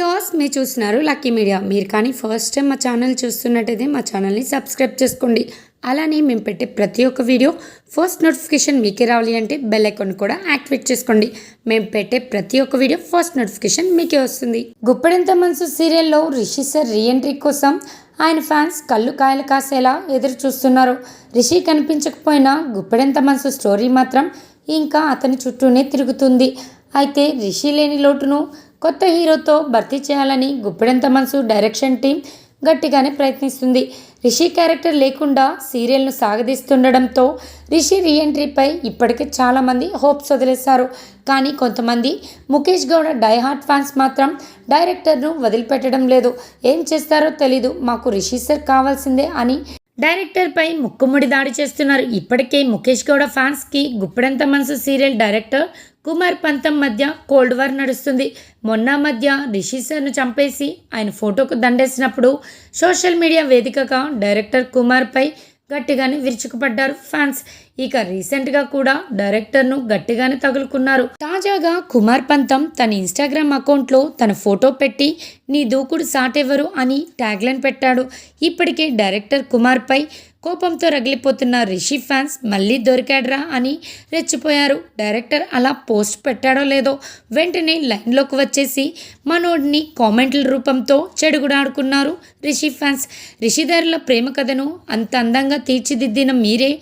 యోస్ మీరు చూస్తున్నారు lucky media మీరు కానీ ఫస్ట్ టైం మా ఛానల్ చూస్తున్నట్టయితే మా ఛానల్ని సబ్స్క్రైబ్ చేసుకోండి. అలానే మేము పెట్టే ప్రతి ఒక్క వీడియో ఫస్ట్ నోటిఫికేషన్ మీకే రావాలి అంటే బెల్ ఐకాన్ కూడా యాక్టివేట్ చేసుకోండి. మేము పెట్టే ప్రతి ఒక్క వీడియో ఫస్ట్ నోటిఫికేషన్ మీకే వస్తుంది. గుప్పెడంత మనసు సీరియల్లో రిషి సార్ రీఎంట్రీ కోసం ఆయన ఫ్యాన్స్ కళ్ళు కాయలు కాసేలా ఎదురు చూస్తున్నారు. రిషి కనిపించకపోయినా గుప్పెడంత మనసు స్టోరీ మాత్రం ఇంకా అతని చుట్టూనే తిరుగుతుంది. అయితే రిషి లేని లోటును కొత్త హీరోతో భర్తీ చేయాలని గుప్పెడంత మనసు డైరెక్షన్ టీం గట్టిగానే ప్రయత్నిస్తుంది. రిషి క్యారెక్టర్ లేకుండా సీరియల్ను సాగదీస్తుండడంతో రిషి రీఎంట్రీపై ఇప్పటికే చాలామంది హోప్స్ వదిలేశారు. కానీ కొంతమంది ముఖేష్ గౌడ డైహార్ట్ ఫ్యాన్స్ మాత్రం డైరెక్టర్ను వదిలిపెట్టడం లేదు. ఏం చేస్తారో తెలీదు. మాకు రిషి సార్ కావాల్సిందే అని డైరెక్టర్పై ముక్కుముడి దాడి చేస్తున్నారు. ఇప్పటికే ముఖేష్ గౌడ ఫ్యాన్స్కి గుప్పెడంత మనసు సీరియల్ డైరెక్టర్ కుమార్ పంతం మధ్య కోల్డ్ వార్ నడుస్తుంది. మొన్న మధ్య రిషి సార్ను చంపేసి ఆయన ఫోటోకు దండేసినప్పుడు సోషల్ మీడియా వేదికగా డైరెక్టర్ కుమార్పై గట్టిగానే విరుచుకుపడ్డారు ఫ్యాన్స్. ఇక రీసెంట్గా కూడా డైరెక్టర్ను గట్టిగానే తగులుకున్నారు. తాజాగా కుమార్ పంతం తన ఇన్స్టాగ్రామ్ అకౌంట్లో తన ఫోటో పెట్టి నీ దూకుడు సాటెవరు అని ట్యాగ్లైన్ పెట్టాడు. ఇప్పటికే డైరెక్టర్ కుమార్పై కోపంతో రగిలిపోతున్న రిషి ఫ్యాన్స్ మళ్ళీ దొరికాడ్రా అని రెచ్చిపోయారు. డైరెక్టర్ అలా పోస్ట్ పెట్టాడో లేదో వెంటనే లైన్లోకి వచ్చేసి మనోడిని కామెంట్ల రూపంతో చెడుగుడాడుకున్నారు రిషి ఫ్యాన్స్. రిషిదారుల ప్రేమ కథను అంత అందంగా తీర్చిదిద్దిన మీరే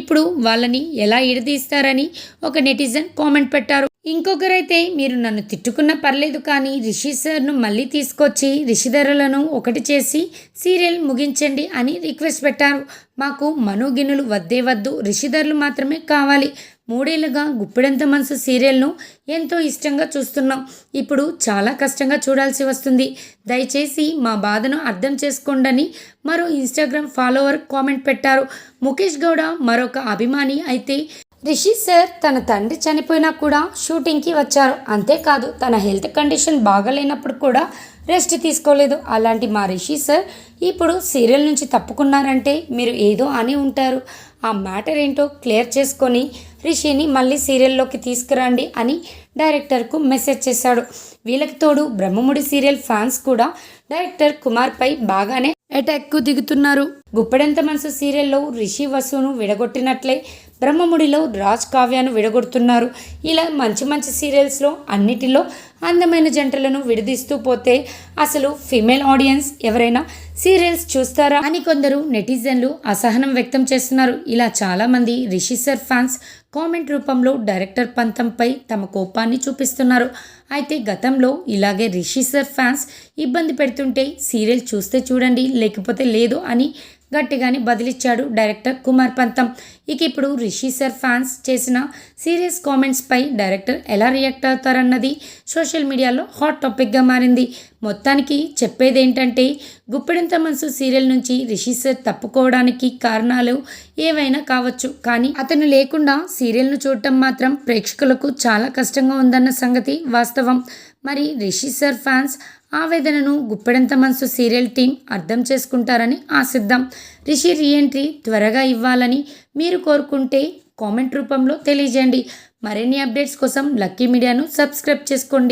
ఇప్పుడు వాళ్ళని ఎలా ఇడదీస్తారని ఒక నెటిజన్ కామెంట్ పెట్టారు. ఇంకొకరైతే మీరు నన్ను తిట్టుకున్న పర్లేదు కానీ రిషి సార్ను మళ్ళీ తీసుకొచ్చి రిషిధరలను ఒకటి చేసి సీరియల్ ముగించండి అని రిక్వెస్ట్ పెట్టారు. మాకు మనోగినులు వద్దే వద్దు రిషిధర్లు మాత్రమే కావాలి. మూడేళ్ళుగా గుప్పెడంత మనసు సీరియల్ను ఎంతో ఇష్టంగా చూస్తున్నాం. ఇప్పుడు చాలా కష్టంగా చూడాల్సి వస్తుంది. దయచేసి మా బాధను అర్థం చేసుకోండి మరో ఇన్స్టాగ్రామ్ ఫాలోవర్ కామెంట్ పెట్టారు. ముఖేష్ గౌడ మరొక అభిమాని అయితే రిషి సార్ తన తండ్రి చనిపోయినా కూడా షూటింగ్కి వచ్చారు. అంతేకాదు తన హెల్త్ కండిషన్ బాగలేనప్పుడు కూడా రెస్ట్ తీసుకోలేదు. అలాంటి మా రిషి సార్ ఇప్పుడు సీరియల్ నుంచి తప్పుకున్నారంటే మీరు ఏదో అని ఉంటారు. ఆ మ్యాటర్ ఏంటో క్లియర్ చేసుకొని రిషిని మళ్ళీ సీరియల్లోకి తీసుకురండి అని డైరెక్టర్కు మెసేజ్ చేశాడు. వీళ్ళకి తోడు బ్రహ్మముడి సీరియల్ ఫ్యాన్స్ కూడా డైరెక్టర్ కుమార్పై బాగానే అటాక్కు దిగుతున్నారు? గుప్పెడంత మనసు సీరియల్లో రిషి వసును విడగొట్టినట్లే బ్రహ్మముడిలో రాజ్ కావ్యాను విడగొడుతున్నారు. ఇలా మంచి మంచి సీరియల్స్లో అన్నిటిలో అందమైన జంటలను విడదీస్తూ పోతే అసలు ఫిమేల్ ఆడియన్స్ ఎవరైనా సీరియల్స్ చూస్తారా అని కొందరు నెటిజన్లు అసహనం వ్యక్తం చేస్తున్నారు. ఇలా చాలామంది రిషి సర్ ఫ్యాన్స్ కామెంట్ రూపంలో డైరెక్టర్ పంతంపై తమ కోపాన్ని చూపిస్తున్నారు. అయితే గతంలో ఇలాగే రిషి సర్ ఫ్యాన్స్ ఇబ్బంది పెడుతుంటే సీరియల్ చూస్తే చూడండి లేకపోతే లేదు అని గట్టిగానే బదిలిచ్చాడు డైరెక్టర్ కుమార్ పంతం. ఇక ఇప్పుడు రిషి సర్ ఫ్యాన్స్ చేసిన సీరియస్ కామెంట్స్పై డైరెక్టర్ ఎలా రియాక్ట్ అవుతారన్నది సోషల్ మీడియాలో హాట్ టాపిక్గా మారింది. మొత్తానికి చెప్పేది ఏంటంటే గుప్పెడంత మనసు సీరియల్ నుంచి రిషి సార్ తప్పుకోవడానికి కారణాలు ఏవైనా కావచ్చు. కానీ అతను లేకుండా సీరియల్ను చూడటం మాత్రం ప్రేక్షకులకు చాలా కష్టంగా ఉందన్న సంగతి వాస్తవం. మరి రిషి సర్ ఫ్యాన్స్ ఆవేదనను గుప్పెడంత మనసు సీరియల్ టీం అర్థం చేసుకుంటారని ఆశిద్దాం. రిషి రీఎంట్రీ త్వరగా ఇవ్వాలని మీరు కోరుకుంటే కామెంట్ రూపంలో తెలియజేయండి. మరిన్ని అప్డేట్స్ కోసం లక్కీ మీడియాను సబ్స్క్రైబ్ చేసుకోండి.